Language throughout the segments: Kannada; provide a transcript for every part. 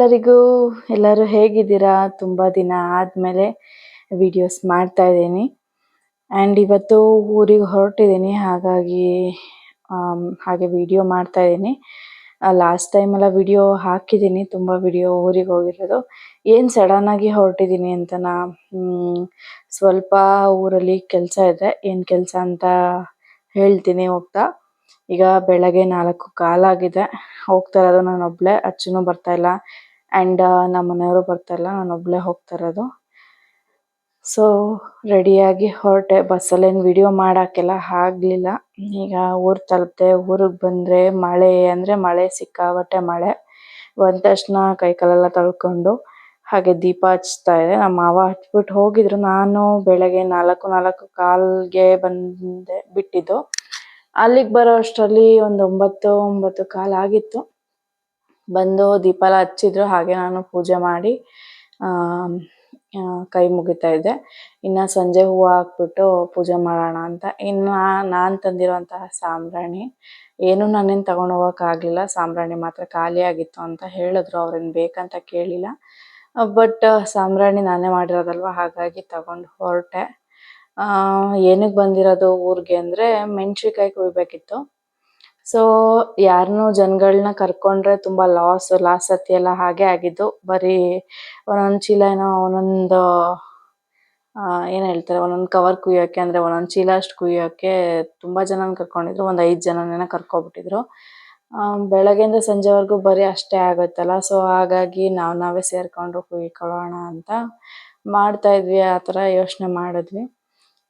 ಎಲ್ಲರಿಗೂ, ಎಲ್ಲರೂ ಹೇಗಿದ್ದೀರಾ? ತುಂಬ ದಿನ ಆದಮೇಲೆ ವಿಡಿಯೋಸ್ ಮಾಡ್ತಾ ಇದ್ದೀನಿ. ಆ್ಯಂಡ್ ಇವತ್ತು ಊರಿಗೆ ಹೊರಟಿದ್ದೀನಿ, ಹಾಗಾಗಿ ಹಾಗೆ ವಿಡಿಯೋ ಮಾಡ್ತಾ ಇದ್ದೀನಿ. ಲಾಸ್ಟ್ ಟೈಮ್ ಎಲ್ಲ ವಿಡಿಯೋ ಹಾಕಿದ್ದೀನಿ, ತುಂಬ ವಿಡಿಯೋ ಊರಿಗೆ ಹೋಗಿರೋದು. ಏನು ಸಡನ್ನಾಗಿ ಹೊರಟಿದ್ದೀನಿ ಅಂತ ನಾ ಸ್ವಲ್ಪ ಊರಲ್ಲಿ ಕೆಲಸ ಇದೆ. ಏನು ಕೆಲಸ ಅಂತ ಹೇಳ್ತೀನಿ ಹೋಗ್ತಾ. ಈಗ ಬೆಳಗ್ಗೆ ನಾಲ್ಕು ಕಾಲಾಗಿದೆ. ಹೋಗ್ತಾ ಇರೋದು ನಾನು ಒಬ್ಳೆ ಅಚ್ಚುನು ಬರ್ತಾ ಇಲ್ಲ. ಆ್ಯಂಡ್ ನಮ್ಮ ಮನೆಯವರು ಬರ್ತಾ ಇಲ್ಲ ನಾನು ಒಬ್ಳೆ ಹೋಗ್ತಾ ಇರೋದು. ಸೊ ರೆಡಿಯಾಗಿ ಹೊರಟೆ ಬಸ್ಸಲ್ಲೇನು ವಿಡಿಯೋ ಮಾಡೋಕ್ಕೆಲ್ಲ ಆಗಲಿಲ್ಲ. ಈಗ ಊರು ತಲುಪಿದೆ, ಊರಿಗೆ ಬಂದರೆ ಮಳೆ ಅಂದರೆ ಮಳೆ, ಸಿಕ್ಕಾಪಟ್ಟೆ ಮಳೆ. ಬಂದ ತಕ್ಷಣ ಕೈ ಕಾಲೆಲ್ಲ ತೊಳ್ಕೊಂಡು ಹಾಗೆ ದೀಪ ಹಚ್ತಾ ಇದೆ ನಮ್ಮ ಮಾವ ಹಚ್ಬಿಟ್ಟು ಹೋಗಿದ್ರು. ನಾನು ಬೆಳಗ್ಗೆ ನಾಲ್ಕು ನಾಲ್ಕು ಕಾಲ್ಗೆ ಬಂದೆ, ಬಿಟ್ಟಿದ್ದು. ಅಲ್ಲಿಗೆ ಬರೋ ಅಷ್ಟರಲ್ಲಿ ಒಂದು ಒಂಬತ್ತು ಒಂಬತ್ತು ಕಾಲು ಆಗಿತ್ತು. ಬಂದು ದೀಪ ಹಚ್ಚಿದ್ರು, ಹಾಗೆ ನಾನು ಪೂಜೆ ಮಾಡಿ ಕೈ ಮುಗಿತಾ ಇದ್ದೆ. ಇನ್ನು ಸಂಜೆ ಹೂವು ಹಾಕ್ಬಿಟ್ಟು ಪೂಜೆ ಮಾಡೋಣ ಅಂತ. ಇನ್ನು ನಾನು ತಂದಿರುವಂತಹ ಸಾಂಬ್ರಾಣಿ, ಏನು ನಾನೇನು ತಗೊಂಡು ಹೋಗೋಕ್ಕಾಗಲಿಲ್ಲ ಸಾಂಬ್ರಾಣಿ ಮಾತ್ರ ಖಾಲಿ ಆಗಿತ್ತು ಅಂತ ಹೇಳಿದ್ರು, ಅವ್ರೇನು ಬೇಕಂತ ಕೇಳಿಲ್ಲ. ಬಟ್ ಸಾಂಬ್ರಾಣಿ ನಾನೇ ಮಾಡಿರೋದಲ್ವ, ಹಾಗಾಗಿ ತಗೊಂಡು ಹೊರಟೆ. ಏನಕ್ಕೆ ಬಂದಿರೋದು ಊರಿಗೆ ಅಂದರೆ, ಮೆಣ್ಸಿನ್ಕಾಯಿ ಕುಯ್ಬೇಕಿತ್ತು. ಸೊ ಯಾರನ್ನೂ ಜನಗಳನ್ನ ಕರ್ಕೊಂಡ್ರೆ ತುಂಬ ಲಾಸ್ ಲಾಸ್ ಸತಿ ಎಲ್ಲ ಹಾಗೆ ಆಗಿದ್ದು. ಬರೀ ಒಂದೊಂದು ಚೀಲ ಏನೋ, ಒಂದೊಂದು ಏನು ಹೇಳ್ತಾರೆ, ಒಂದೊಂದು ಕವರ್ ಕುಯ್ಯೋಕ್ಕೆ ಅಂದರೆ ಒಂದೊಂದು ಚೀಲ ಅಷ್ಟು ಕುಯ್ಯೋಕ್ಕೆ ತುಂಬ ಜನನ ಕರ್ಕೊಂಡಿದ್ರು. ಒಂದು ಐದು ಜನನೇನೋ ಕರ್ಕೊಬಿಟ್ಟಿದ್ರು. ಬೆಳಗ್ಗೆಯಿಂದ ಸಂಜೆವರೆಗೂ ಬರೀ ಅಷ್ಟೇ ಆಗುತ್ತಲ್ಲ ಸೊ ಹಾಗಾಗಿ ನಾವು ನಾವೇ ಸೇರಿಕೊಂಡು ಕುಯ್ಕೊಳ್ಳೋಣ ಅಂತ ಮಾಡ್ತಾ ಇದ್ವಿ. ಆ ಥರ ಯೋಚನೆ ಮಾಡಿದ್ವಿ.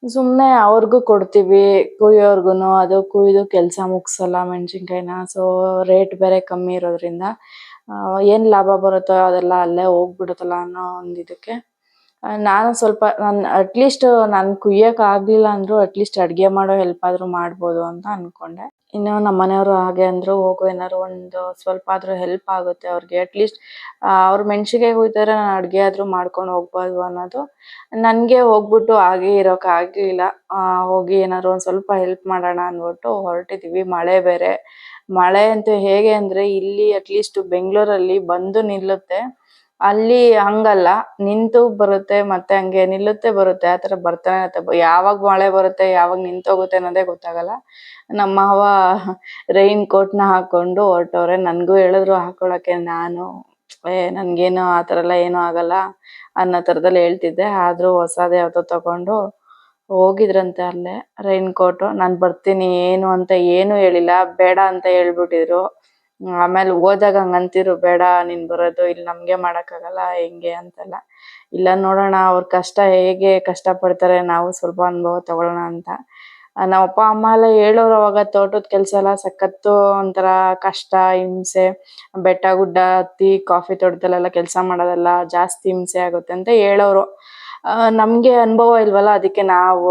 ಸುಮ್ಮನೆ ಅವ್ರಿಗೂ ಕೊಡ್ತೀವಿ, ಕುಯ್ಯೋರ್ಗುನು, ಅದು ಕುಯ್ದು ಕೆಲಸ ಮುಗಿಸಲ್ಲ ಮೆಣಸಿನ್ಕಾಯಿನ ಸೊ ರೇಟ್ ಬೇರೆ ಕಮ್ಮಿ ಇರೋದ್ರಿಂದ ಏನು ಲಾಭ ಬರುತ್ತೋ ಅದೆಲ್ಲ ಅಲ್ಲೇ ಹೋಗ್ಬಿಡುತ್ತಲ್ಲ ಅನ್ನೋ ಒಂದು ಇದಕ್ಕೆ. ನಾನು ಸ್ವಲ್ಪ, ನಾನು ಅಟ್ಲೀಸ್ಟ್ ನಾನು ಕುಯ್ಯಕ್ಕೆ ಆಗಲಿಲ್ಲ ಅಂದರೂ ಅಟ್ಲೀಸ್ಟ್ ಅಡುಗೆ ಮಾಡೋ ಹೆಲ್ಪ್ ಆದರೂ ಮಾಡ್ಬೋದು ಅಂತ ಅಂದ್ಕೊಂಡೆ ಇನ್ನು ನಮ್ಮ ಮನೆಯವರು ಹಾಗೆ ಅಂದ್ರು, ಹೋಗು, ಏನಾದ್ರು ಒಂದು ಸ್ವಲ್ಪ ಆದ್ರೂ ಹೆಲ್ಪ್ ಆಗುತ್ತೆ ಅವ್ರಿಗೆ. ಅಟ್ಲೀಸ್ಟ್ ಅವ್ರು ಮೆಣಸಿಗೆ ಹೋಯ್ತಾರೆ ನಾನು ಅಡುಗೆ ಆದ್ರೂ ಮಾಡ್ಕೊಂಡು ಹೋಗ್ಬೋದು ಅನ್ನೋದು. ನನಗೆ ಹೋಗ್ಬಿಟ್ಟು ಹಾಗೆ ಇರೋಕೆ ಆಗಲಿಲ್ಲ. ಹೋಗಿ ಏನಾದ್ರು ಒಂದು ಸ್ವಲ್ಪ ಹೆಲ್ಪ್ ಮಾಡೋಣ ಅಂದ್ಬಿಟ್ಟು ಹೊರಟಿದ್ದೀವಿ ಮಳೆ ಬೇರೆ. ಮಳೆ ಅಂತೂ ಹೇಗೆ ಅಂದರೆ ಇಲ್ಲಿ ಅಟ್ಲೀಸ್ಟ್ ಬೆಂಗಳೂರಲ್ಲಿ ಬಂದು ನಿಲ್ಲುತ್ತೆ. ಅಲ್ಲಿ ಹಂಗಲ್ಲ, ನಿಂತು ಬರುತ್ತೆ ಮತ್ತೆ ಹಂಗೆ ನಿಲ್ಲುತ್ತೆ ಬರುತ್ತೆ, ಆ ಥರ ಬರ್ತಾನೆ ಇರುತ್ತೆ. ಯಾವಾಗ ಮಳೆ ಬರುತ್ತೆ, ಯಾವಾಗ ನಿಂತೋಗುತ್ತೆ ಅನ್ನೋದೇ ಗೊತ್ತಾಗಲ್ಲ. ನಮ್ಮ ಮಾವ ರೈನ್ ಕೋಟ್ನ ಹಾಕೊಂಡು ಹೊರಟವ್ರೆ. ನನಗೂ ಹೇಳಿದ್ರು ಹಾಕೊಳ್ಳೋಕ್ಕೆ ನಾನು, ಏ, ನನಗೇನು ಆ ಥರ ಎಲ್ಲ ಏನು ಆಗಲ್ಲ ಅನ್ನೋ ತರದಲ್ಲಿ ಹೇಳ್ತಿದ್ದೆ. ಆದರೂ ಹೊಸದು ಯಾವ್ದೋ ತಗೊಂಡು ಹೋಗಿದ್ರಂತೆ ಅಲ್ಲೇ ರೈನ್ ಕೋಟು ನಾನು ಬರ್ತೀನಿ, ಏನು ಅಂತ ಏನು ಹೇಳಿಲ್ಲ, ಬೇಡ ಅಂತ ಹೇಳ್ಬಿಟ್ಟಿದ್ರು. ಆಮೇಲೆ ಹೋದಾಗ ಹಂಗೆ ಬೇಡ, ನೀನ್ ಬರೋದು, ಇಲ್ಲಿ ನಮಗೆ ಮಾಡೋಕ್ಕಾಗಲ್ಲ, ಹೆಂಗೆ ಅಂತೆಲ್ಲ. ಇಲ್ಲ ನೋಡೋಣ, ಅವ್ರ ಕಷ್ಟ ಹೇಗೆ ಕಷ್ಟ ಪಡ್ತಾರೆ ನಾವು ಸ್ವಲ್ಪ ಅನುಭವ ತಗೊಳ್ಳೋಣ ಅಂತ. ನಮ್ಮ ಅಪ್ಪ, ಅಮ್ಮ ಎಲ್ಲ ಹೇಳೋರು ಅವಾಗ ತೋಟದ ಕೆಲಸ ಎಲ್ಲ ಸಖತ್ತು ಒಂಥರ ಕಷ್ಟ, ಹಿಂಸೆ, ಬೆಟ್ಟ, ಗುಡ್ಡ, ಹತ್ತಿ, ಕಾಫಿ ತೋಟದಲ್ಲೆಲ್ಲ ಕೆಲಸ ಮಾಡೋದೆಲ್ಲ ಜಾಸ್ತಿ ಹಿಂಸೆ ಆಗುತ್ತೆ ಅಂತ ಹೇಳೋರು. ನಮಗೆ ಅನುಭವ ಇಲ್ವಲ್ಲ, ಅದಕ್ಕೆ ನಾವು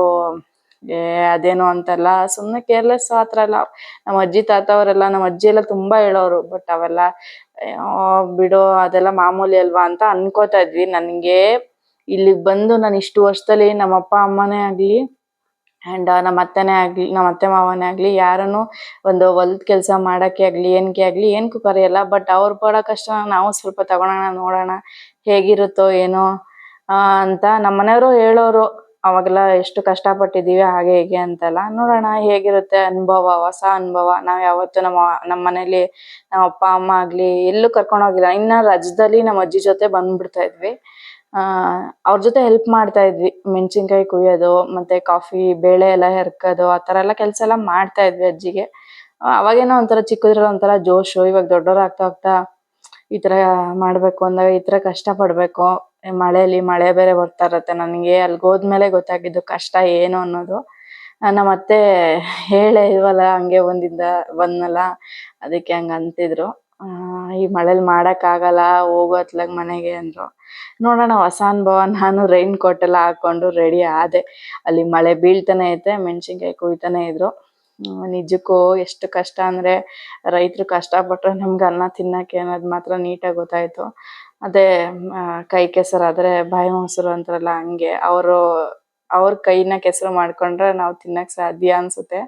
ಏ, ಅದೇನೋ ಅಂತಲ್ಲ ಸುಮ್ಮನೆ ಕೇರ್ಲೆಸ್ ಆ ಥರ ಎಲ್ಲ ನಮ್ಮ ಅಜ್ಜಿ ತಾತ ಅವರೆಲ್ಲ ನಮ್ಮ ಅಜ್ಜಿ ಎಲ್ಲ ತುಂಬ ಹೇಳೋರು ಬಟ್ ಅವೆಲ್ಲ ಬಿಡೋ ಬಿಡು, ಅದೆಲ್ಲ ಮಾಮೂಲಿ ಅಲ್ವಾ ಅಂತ ಅನ್ಕೋತಾ ಇದ್ವಿ. ನನಗೆ ಇಲ್ಲಿಗೆ ಬಂದು ನಾನು ಇಷ್ಟು ವರ್ಷದಲ್ಲಿ ನಮ್ಮ ಅಪ್ಪ ಅಮ್ಮನೇ ಆಗಲಿ ಆ್ಯಂಡ್ ನಮ್ಮ ಅತ್ತೆನೇ ಆಗಲಿ, ನಮ್ಮ ಅತ್ತೆ ಮಾವನೇ ಆಗಲಿ, ಯಾರನ್ನು ಒಂದು ಹೊಲದ ಕೆಲಸ ಮಾಡಕ್ಕೆ ಆಗಲಿ ಏನಕ್ಕೆ ಆಗಲಿ ಏನಕ್ಕೂ ಕರೆಯಲ್ಲ. ಬಟ್ ಅವ್ರು ಪಡೋ ಕಷ್ಟ ನಾವು ಸ್ವಲ್ಪ ತಗೊಳೋಣ, ನೋಡೋಣ, ಹೇಗಿರುತ್ತೋ ಏನೋ ಅಂತ ನಮ್ಮ ಮನೆಯವರು ಹೇಳೋರು. ಅವಾಗೆಲ್ಲ ಎಷ್ಟು ಕಷ್ಟಪಟ್ಟಿದ್ದೀವಿ, ಹಾಗೆ ಹೀಗೆ ಅಂತೆಲ್ಲ. ನೋಡೋಣ ಹೇಗಿರುತ್ತೆ ಅನುಭವ, ಹೊಸ ಅನುಭವ. ನಾವು ಯಾವತ್ತೂ ನಮ್ಮ ನಮ್ಮ ಮನೇಲಿ ನಮ್ಮ ಅಪ್ಪ, ಅಮ್ಮ ಆಗ್ಲಿ ಎಲ್ಲೂ ಕರ್ಕೊಂಡು ಹೋಗಿಲ್ಲ. ಇನ್ನ ರಜದಲ್ಲಿ ನಮ್ಮ ಅಜ್ಜಿ ಜೊತೆ ಬಂದ್ಬಿಡ್ತಾ ಇದ್ವಿ. ಅವ್ರ ಜೊತೆ ಹೆಲ್ಪ್ ಮಾಡ್ತಾ ಇದ್ವಿ. ಮೆಣಸಿನ್ಕಾಯಿ ಕುಯ್ಯೋದು, ಮತ್ತೆ ಕಾಫಿ ಬೇಳೆ ಎಲ್ಲ ಹೆರ್ಕೋದು, ಆ ತರ ಎಲ್ಲ ಕೆಲಸ ಎಲ್ಲ ಮಾಡ್ತಾ ಇದ್ವಿ ಅಜ್ಜಿಗೆ. ಅವಾಗೇನೋ ಒಂಥರ ಚಿಕ್ಕದ್ರಲ್ಲಿ ಒಂಥರ ಜೋಶು, ಇವಾಗ ದೊಡ್ಡವ್ರು ಆಗ್ತಾ ಈ ತರ ಮಾಡಬೇಕು ಅಂದಾಗ ಈ ತರ ಕಷ್ಟ ಮಳೆಯಲ್ಲಿ ಮಳೆ ಬೇರೆ ಬರ್ತಾ ಇರತ್ತೆ ನನಗೆ ಅಲ್ಲಿಗೆ ಹೋದ್ಮೇಲೆ ಗೊತ್ತಾಗಿದ್ದು ಕಷ್ಟ ಏನು ಅನ್ನೋದು. ನಮ್ಮ ಅತ್ತೆ ಹೇಳೇ ಇಲ್ವಲ್ಲ, ಹಂಗೆ ಒಂದಿಂದ ಬಂದ್ನಲ್ಲ, ಅದಕ್ಕೆ ಹಂಗೆ ಅಂತಿದ್ರು. ಈ ಮಳೇಲಿ ಮಾಡಕ್ ಆಗಲ್ಲ ಅತ್ಲಾಗ ಮನೆಗೆ ಅಂದ್ರು. ನೋಡೋಣ, ಹೊಸ ಅನುಭವ. ನಾನು ರೈನ್ ಕೋಟ್ ಎಲ್ಲ ಹಾಕೊಂಡು ರೆಡಿ ಆದೆ. ಅಲ್ಲಿ ಮಳೆ ಬೀಳ್ತಾನೆ ಐತೆ, ಮೆಣಸಿನ್ಕಾಯಿ ಕುಯ್ತಾನೆ ಇದ್ರು. ನಿಜಕ್ಕೂ ಎಷ್ಟು ಕಷ್ಟ ಅಂದ್ರೆ ರೈತರು ಕಷ್ಟಪಟ್ಟರೆ ನಮ್ಗೆ ಅನ್ನ ತಿನ್ನಕ್ಕೆ ಅನ್ನೋದು ಮಾತ್ರ ನೀಟಾಗಿ ಗೊತ್ತಾಯಿತು. ಅದೇ ಕೈ ಕೆಸರಾದರೆ ಬಾಯಿ ಮೊಸರು ಅಂತಾರಲ್ಲ ಹಂಗೆ. ಅವರು, ಅವ್ರ ಕೈನ ಕೆಸರು ಮಾಡ್ಕೊಂಡ್ರೆ ನಾವು ತಿನ್ನಕ್ಕೆ ಸಾಧ್ಯ ಅನ್ಸುತ್ತೆ.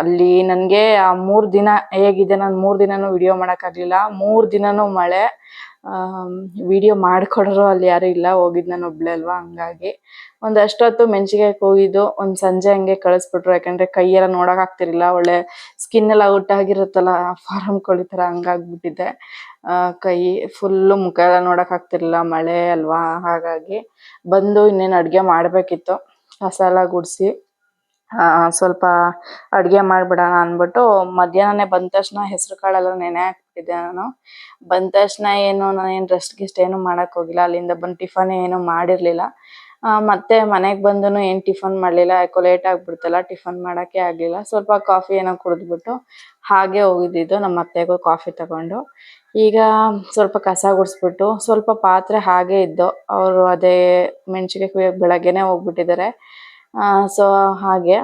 ಅಲ್ಲಿ ನನಗೆ ಆ ಮೂರು ದಿನ ಹೇಗಿದೆ, ನಾನು ಮೂರು ದಿನನೂ ವಿಡಿಯೋ ಮಾಡೋಕ್ಕಾಗಲಿಲ್ಲ. ಮೂರು ದಿನನೂ ಮಳೆ. ವಿಡಿಯೋ ಮಾಡ್ಕೊಡೋರು ಅಲ್ಲಿ ಯಾರು ಇಲ್ಲ ಹೋಗಿದ್ದು ನಾನು ಒಬ್ಳೆ ಅಲ್ವಾ? ಹಂಗಾಗಿ. ಒಂದಷ್ಟೊತ್ತು ಮೆಣಸಿನ್ಕಾಯಿ ಕೂಗಿದ್ದು, ಒಂದು ಸಂಜೆ ಹಂಗೆ ಕಳಿಸ್ಬಿಟ್ರು. ಯಾಕಂದರೆ ಕೈಯೆಲ್ಲ ನೋಡಕ್ ಆಗ್ತಿರ್ಲಿಲ್ಲ. ಒಳ್ಳೆ ಸ್ಕಿನ್ ಎಲ್ಲ ಔಟಾಗಿರುತ್ತಲ್ಲ ಫಾರಂ ಕೋಳಿ ತರ ಹಂಗಾಗ್ಬಿಟ್ಟಿದೆ. ಆ, ಕೈ ಫುಲ್ ಮುಖ ಎಲ್ಲ ನೋಡಕ್ ಆಗ್ತಿರ್ಲಿಲ್ಲ ಮಳೆ ಅಲ್ವಾ? ಹಾಗಾಗಿ ಬಂದು ಇನ್ನೇನು ಅಡಿಗೆ ಮಾಡಬೇಕಿತ್ತು. ಕಸ ಎಲ್ಲ ಗುಡಿಸಿ ಸ್ವಲ್ಪ ಅಡಿಗೆ ಮಾಡ್ಬಿಡೋಣ ಅಂದ್ಬಿಟ್ಟು ಮಧ್ಯಾಹ್ನನೇ ಬಂದ ತಕ್ಷಣ ಹೆಸರು ಕಾಳೆಲ್ಲ ನೆನೆ ಹಾಕ್ಬಿಟ್ಟಿದ್ದೆ ನಾನು. ಬಂದ ತಕ್ಷಣ ಏನು ನಾನೇನು ರೆಸ್ಟ್ ಗಿಸ್ಟ್ ಏನು ಮಾಡಕ್ ಹೋಗಿಲ್ಲ. ಅಲ್ಲಿಂದ ಬಂದು ಟಿಫನ್ ಏನು ಮಾಡಿರಲಿಲ್ಲ. ಮತ್ತೆ ಮನೆಗೆ ಬಂದು ಏನು ಟಿಫನ್ ಮಾಡಲಿಲ್ಲ. ಯಾಕೋ ಲೇಟ್ ಆಗ್ಬಿಡ್ತಲ್ಲ ಟಿಫನ್ ಮಾಡೋಕ್ಕೆ ಆಗಲಿಲ್ಲ. ಸ್ವಲ್ಪ ಕಾಫಿ ಏನೋ ಕುಡಿದ್ಬಿಟ್ಟು ಹಾಗೆ ಹೋಗಿದ್ದಿದ್ದು ನಮ್ಮ ಅತ್ತೆಗೂ ಕಾಫಿ ತಗೊಂಡು. ಈಗ ಸ್ವಲ್ಪ ಕಸ ಗುಡಿಸ್ಬಿಟ್ಟು ಸ್ವಲ್ಪ ಪಾತ್ರೆ ಹಾಗೆ ಇದ್ದು ಅವರು ಅದೇ ಮೆಣಸಿಗೆ ಕುಯ್ಯೋಕೆ ಬೆಳಗ್ಗೆನೇ ಹೋಗ್ಬಿಟ್ಟಿದ್ದಾರೆ. ಸೊ ಹಾಗೆ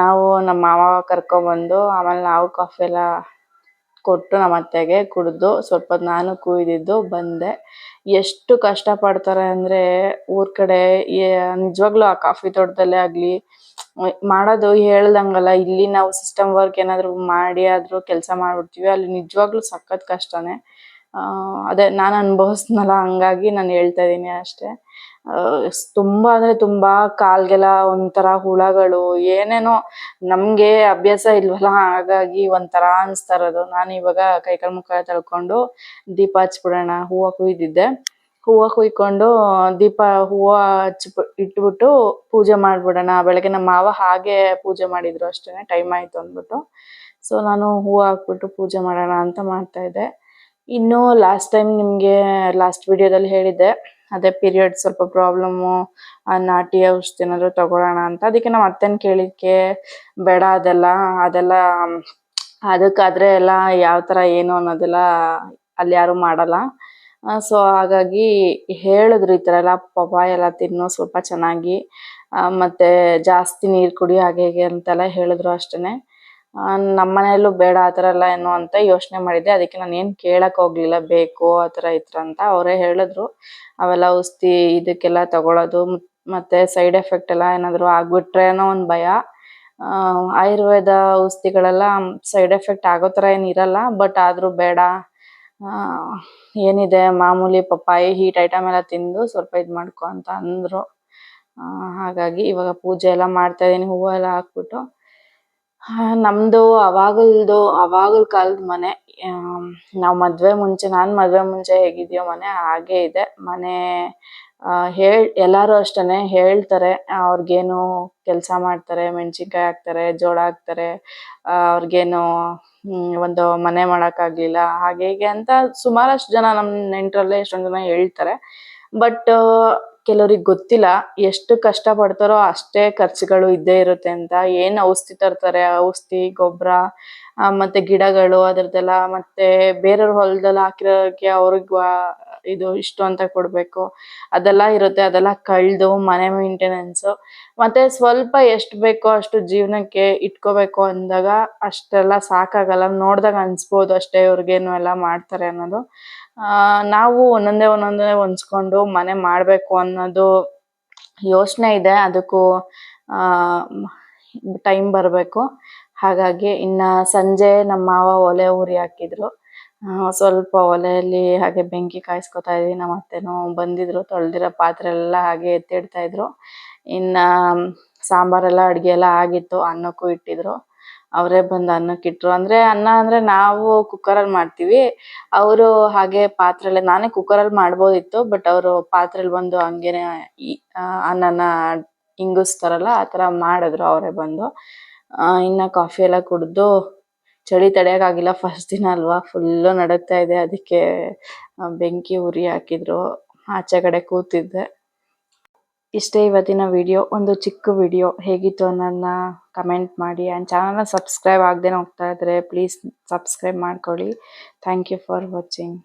ನಾವು ನಮ್ಮ ಮಾವ ಕರ್ಕೊಂಬಂದು ಆಮೇಲೆ ನಾವು ಕಾಫಿ ಎಲ್ಲ ಕೊಟ್ಟು ನಮ್ಮ ಅತ್ತೆಗೆ ಕುಡಿದು ಸ್ವಲ್ಪ ನಾನು ಕುಯ್ದಿದ್ದು ಬಂದೆ. ಎಷ್ಟು ಕಷ್ಟಪಡ್ತಾರೆ ಅಂದರೆ ಊರ ಕಡೆ ನಿಜವಾಗ್ಲೂ ಆ ಕಾಫಿ ತೋಟದಲ್ಲೇ ಆಗಲಿ ಮಾಡೋದು ಹೇಳ್ದಂಗಲ್ಲ, ಇಲ್ಲಿ ನಾವು ಸಿಸ್ಟಮ್ ವರ್ಕ್ ಏನಾದರೂ ಮಾಡಿ ಆದ್ರೂ ಕೆಲಸ ಮಾಡ್ಬಿಡ್ತೀವಿ. ಅಲ್ಲಿ ನಿಜವಾಗ್ಲೂ ಸಖತ್ ಕಷ್ಟನೇ. ಅದೇ ನಾನು ಅನುಭವಿಸ್ನಲ್ಲ, ಹಂಗಾಗಿ ನಾನು ಹೇಳ್ತಾ ಇದ್ದೀನಿ ಅಷ್ಟೇ. ತುಂಬಾ ಅಂದ್ರೆ ತುಂಬಾ ಕಾಲ್ಗೆಲ್ಲ ಒಂಥರ ಹುಳಗಳು, ಏನೇನೋ ನಮಗೆ ಅಭ್ಯಾಸ ಇಲ್ವಲ್ಲ, ಹಾಗಾಗಿ ಒಂಥರ ಅನಿಸ್ತಾ ಇರೋದು. ನಾನು ಇವಾಗ ಕೈಕಾಲು ಮುಖ ತಳ್ಕೊಂಡು ದೀಪ ಹಚ್ಬಿಡೋಣ, ಹೂವು ಕುಯ್ದಿದ್ದೆ. ಹೂವು ಕುಯ್ಕೊಂಡು ದೀಪ ಹೂವ ಹಚ್ಚಿ ಇಟ್ಬಿಟ್ಟು ಪೂಜೆ ಮಾಡ್ಬಿಡೋಣ. ಬೆಳಗ್ಗೆ ನಮ್ಮ ಮಾವ ಹಾಗೆ ಪೂಜೆ ಮಾಡಿದ್ರು ಅಷ್ಟೇನೆ ಟೈಮ್ ಆಯ್ತು ಅಂದ್ಬಿಟ್ಟು. ಸೊ ನಾನು ಹೂವು ಹಾಕ್ಬಿಟ್ಟು ಪೂಜೆ ಮಾಡೋಣ ಅಂತ ಮಾಡ್ತಾ ಇದ್ದೆ. ಇನ್ನು ಲಾಸ್ಟ್ ಟೈಮ್ ನಿಮಗೆ ಲಾಸ್ಟ್ ವಿಡಿಯೋದಲ್ಲಿ ಹೇಳಿದ್ದೆ, ಅದೇ ಪೀರಿಯಡ್ ಸ್ವಲ್ಪ ಪ್ರಾಬ್ಲಮ್ಮು ನಾಟಿ ಔಷಧಿ ಏನಾದ್ರು ತಗೊಳ್ಳೋಣ ಅಂತ. ಅದಕ್ಕೆ ನಮ್ಮ ಅತ್ತೆನ ಕೇಳಿಕ್ಕೆ ಬೇಡ ಅದೆಲ್ಲ ಅದೆಲ್ಲ, ಅದಕ್ಕಾದ್ರೆ ಎಲ್ಲ ಯಾವ ಥರ ಏನು ಅನ್ನೋದೆಲ್ಲ ಅಲ್ಲಿ ಯಾರು ಮಾಡಲ್ಲ. ಸೊ ಹಾಗಾಗಿ ಹೇಳಿದ್ರು ಈ ಥರ ಎಲ್ಲ ಪಪ್ಪಾಯ ಎಲ್ಲ ತಿನ್ನು ಸ್ವಲ್ಪ ಚೆನ್ನಾಗಿ. ಮತ್ತೆ ಜಾಸ್ತಿ ನೀರು ಕುಡಿ, ಹಾಗೆ, ಹೀಗೆ ಅಂತೆಲ್ಲ ಹೇಳಿದ್ರು ಅಷ್ಟೇ ನಮ್ಮ ಬೇಡ, ಆ ಥರ ಎಲ್ಲ ಏನು ಅಂತ ಯೋಚನೆ ಮಾಡಿದ್ದೆ. ಅದಕ್ಕೆ ನಾನು ಏನು ಕೇಳಕ್ಕೆ ಹೋಗ್ಲಿಲ್ಲ, ಬೇಕು, ಆ ಥರ ಈ ಥರ ಅಂತ ಅವರೇ ಹೇಳಿದ್ರು. ಅವೆಲ್ಲ ಔಷಧಿ ಇದಕ್ಕೆಲ್ಲ ತಗೊಳ್ಳೋದು ಮತ್ತು ಸೈಡ್ ಎಫೆಕ್ಟ್ ಎಲ್ಲ ಏನಾದರೂ ಆಗ್ಬಿಟ್ರೆ ಅನ್ನೋ ಒಂದು ಭಯ. ಆಯುರ್ವೇದ ಔಷಧಿಗಳೆಲ್ಲ ಸೈಡ್ ಎಫೆಕ್ಟ್ ಆಗೋ ಥರ ಏನು ಇರಲ್ಲ, ಬಟ್ ಆದರೂ ಬೇಡ. ಏನಿದೆ, ಮಾಮೂಲಿ ಪಪ್ಪಾಯಿ ಹೀಟ್ ಐಟಮ್ ಎಲ್ಲ ತಿಂದು ಸ್ವಲ್ಪ ಇದು ಮಾಡ್ಕೊ ಅಂತ ಅಂದರು. ಹಾಗಾಗಿ ಇವಾಗ ಪೂಜೆ ಎಲ್ಲ ಮಾಡ್ತಾ ಇದೀನಿ ಹೂವು ಎಲ್ಲ ಹಾಕ್ಬಿಟ್ಟು. ನಮ್ದು ಅವಾಗಲ್ದು, ಅವಾಗಲ್ ಕಾಲದ ಮನೆ. ನಾವು ಮದ್ವೆ ಮುಂಚೆ, ನಾನು ಮದ್ವೆ ಮುಂಚೆ ಹೇಗಿದ್ಯೋ ಮನೆ, ಹಾಗೆ ಇದೆ. ಮನೆ ಹೇಳ್, ಎಲ್ಲಾರು ಅಷ್ಟೇನೆ ಹೇಳ್ತಾರೆ, ಅವ್ರಿಗೇನು ಕೆಲಸ ಮಾಡ್ತಾರೆ, ಮೆಣಸಿನ್ಕಾಯಿ ಹಾಕ್ತಾರೆ, ಜೋಳ ಹಾಕ್ತಾರೆ ಅವ್ರಿಗೇನು ಒಂದು ಮನೆ ಮಾಡಕ್ಕಾಗ್ಲಿಲ್ಲ ಹಾಗೆ ಹೀಗೆ ಅಂತ ಸುಮಾರಷ್ಟು ಜನ ನಮ್ಮ ನೆಂಟರಲ್ಲೇ ಎಷ್ಟೊಂದು ಜನ ಹೇಳ್ತಾರೆ. ಬಟ್, ಕೆಲವ್ರಿಗೆ ಗೊತ್ತಿಲ್ಲ, ಎಷ್ಟು ಕಷ್ಟ ಪಡ್ತಾರೋ ಅಷ್ಟೇ ಖರ್ಚುಗಳು ಇದ್ದೇ ಇರುತ್ತೆ ಅಂತ. ಏನು ಔಷಧಿ ತರ್ತಾರೆ, ಔಷಧಿ ಗೊಬ್ಬರ ಮತ್ತೆ ಗಿಡಗಳು ಅದರದ್ದೆಲ್ಲ, ಮತ್ತೆ ಬೇರೆಯವ್ರ ಹೊಲದಲ್ಲಿ ಹಾಕಿರೋಕ್ಕೆ ಅವ್ರಿಗೆ ಇದು ಇಷ್ಟು ಅಂತ ಕೊಡ್ಬೇಕು. ಅದೆಲ್ಲ ಇರುತ್ತೆ. ಅದೆಲ್ಲ ಕಳ್ದು ಮನೆ ಮೇಂಟೆನೆನ್ಸ್ ಮತ್ತೆ ಸ್ವಲ್ಪ ಎಷ್ಟು ಬೇಕೋ ಅಷ್ಟು ಜೀವನಕ್ಕೆ ಇಟ್ಕೋಬೇಕು ಅಂದಾಗ ಅಷ್ಟೆಲ್ಲ ಸಾಕಾಗಲ್ಲ. ನೋಡ್ದಾಗ ಅನ್ಸ್ಬೋದು ಅಷ್ಟೇ ಇವ್ರಿಗೇನು ಎಲ್ಲ ಮಾಡ್ತಾರೆ ಅನ್ನೋದು. ಆ, ನಾವು ಒಂದೊಂದೇ ಒಂದೊಂದೇ ಹೊಂದ್ಕೊಂಡು ಮನೆ ಮಾಡಬೇಕು ಅನ್ನೋದು ಯೋಚನೆ ಇದೆ. ಅದಕ್ಕೂ ಟೈಮ್ ಬರಬೇಕು. ಹಾಗಾಗಿ ಇನ್ನ ಸಂಜೆ ನಮ್ಮ ಮಾವ ಒಲೆ ಉರಿ ಹಾಕಿದ್ರು. ಸ್ವಲ್ಪ ಒಲೆಯಲ್ಲಿ ಹಾಗೆ ಬೆಂಕಿ ಕಾಯಿಸ್ಕೊತಾ ಇದ್ವಿ. ನಮ್ಮ ಅತ್ತೆನೂ ಬಂದಿದ್ರು, ತೊಳೆದಿರೋ ಪಾತ್ರೆ ಎಲ್ಲ ಹಾಗೆ ಎತ್ತಿಡ್ತಾ ಇದ್ರು. ಇನ್ನ ಸಾಂಬಾರೆಲ್ಲ, ಅಡುಗೆ ಎಲ್ಲ ಆಗಿತ್ತು, ಅನ್ನಕ್ಕೂ ಇಟ್ಟಿದ್ರು. ಅವರೇ ಬಂದು ಅನ್ನಕ್ಕೆ ಇಟ್ರು. ಅಂದ್ರೆ ಅನ್ನ ಅಂದ್ರೆ ನಾವು ಕುಕ್ಕರಲ್ಲಿ ಮಾಡ್ತೀವಿ. ಅವರು ಹಾಗೆ ಪಾತ್ರೆಲ್ಲ ನಾನೇ ಕುಕ್ಕರಲ್ಲಿ ಮಾಡ್ಬೋದಿತ್ತು ಬಟ್ ಅವರು ಪಾತ್ರೆಲಿ ಬಂದು ಹಂಗೇನೆ ಅನ್ನನ ಇಂಗಿಸ್ತಾರಲ್ಲ, ಆ ಥರ ಮಾಡಿದ್ರು ಅವರೇ ಬಂದು. ಇನ್ನ ಕಾಫಿ ಎಲ್ಲ ಕುಡಿದು ಚಳಿ ತಡೆಯೋಕ್ಕಾಗಿಲ್ಲ ಫಸ್ಟ್ ದಿನ ಅಲ್ವಾ? ಫುಲ್ಲು ನಡುಗ್ತಾ ಇದೆ. ಅದಕ್ಕೆ ಬೆಂಕಿ ಉರಿ ಹಾಕಿದ್ರು. ಆಚೆ ಕಡೆ ಕೂತಿದ್ದೆ. ಇಷ್ಟೇ ಇವತ್ತಿನ ವಿಡಿಯೋ ಒಂದು ಚಿಕ್ಕ ವಿಡಿಯೋ ಹೇಗಿತ್ತು ಅನ್ನೋದನ್ನ ಕಮೆಂಟ್ ಮಾಡಿ. ಆ್ಯಂಡ್ ಚಾನಲ್ನ ಸಬ್ಸ್ಕ್ರೈಬ್ ಆಗದೆ ಹೋಗ್ತಾ ಇದ್ರೆ ಪ್ಲೀಸ್ ಸಬ್ಸ್ಕ್ರೈಬ್ ಮಾಡ್ಕೊಳ್ಳಿ. Thank you for watching